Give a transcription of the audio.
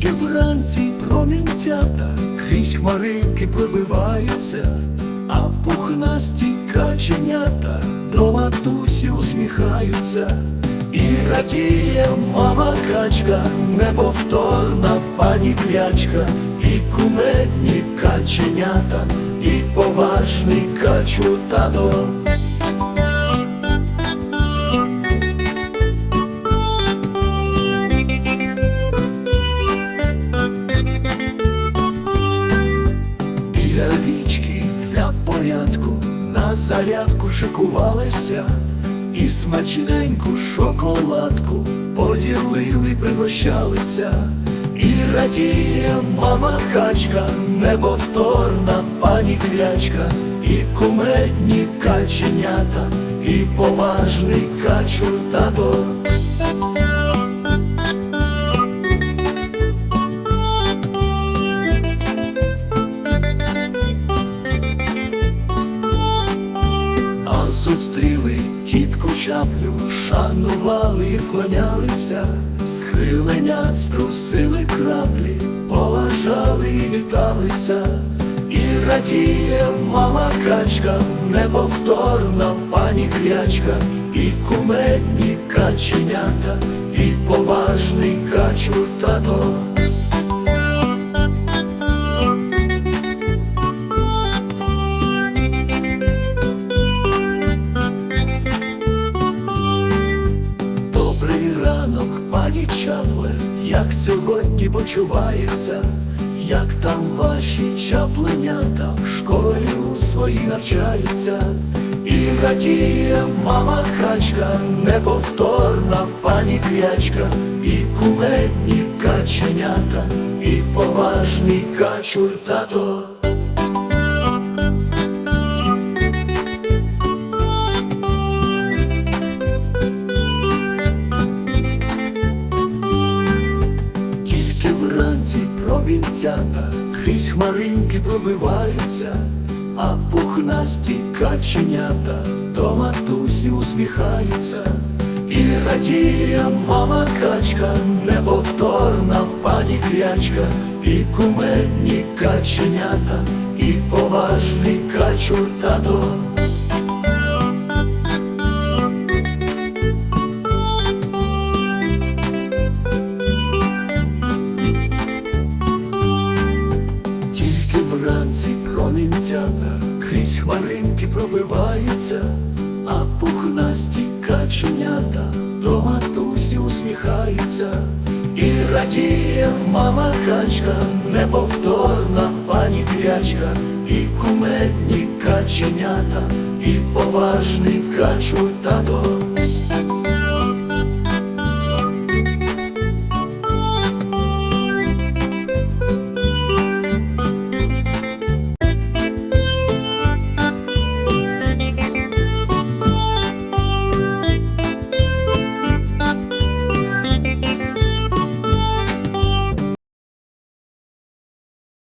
тільки вранці промінцята, крізь хмаринки пробиваються, а пухнасті каченята до матусі усміхаються. І радіє мама качка, неповторна пані крячка, і кумедні каченята, і поважний качутадо. Зарядку шикувалися і смачненьку шоколадку поділили, пригощалися, і радіє мама качка, неповторна пані крячка, і кумедні каченята, і поважний качу тато. Чаплю, шанували і вклонялися, схилення струсили краплі, поважали і віталися, і радіє мама качка, неповторна пані клячка, і кумедні каченята, і поважний качур тато. Ранок, пані Чапле, як сьогодні почувається, як там ваші чапленята в школі у своїй навчаються, і радіє мама качка, неповторна пані крячка, і кумедні каченята, і поважний качур тато. Провінцята крізь хмаринки пробиваються, а пухнасті каченята до матусі усміхаються, і радіє мама качка, неповторна пані крячка, і кумедні каченята, і поважний качур тато. Крізь хмаринки пробивається, а пухнасті каченята до матусі усміхається і радіє мама качка, неповторна пані крячка, і кумедні каченята, і поважний качу тато.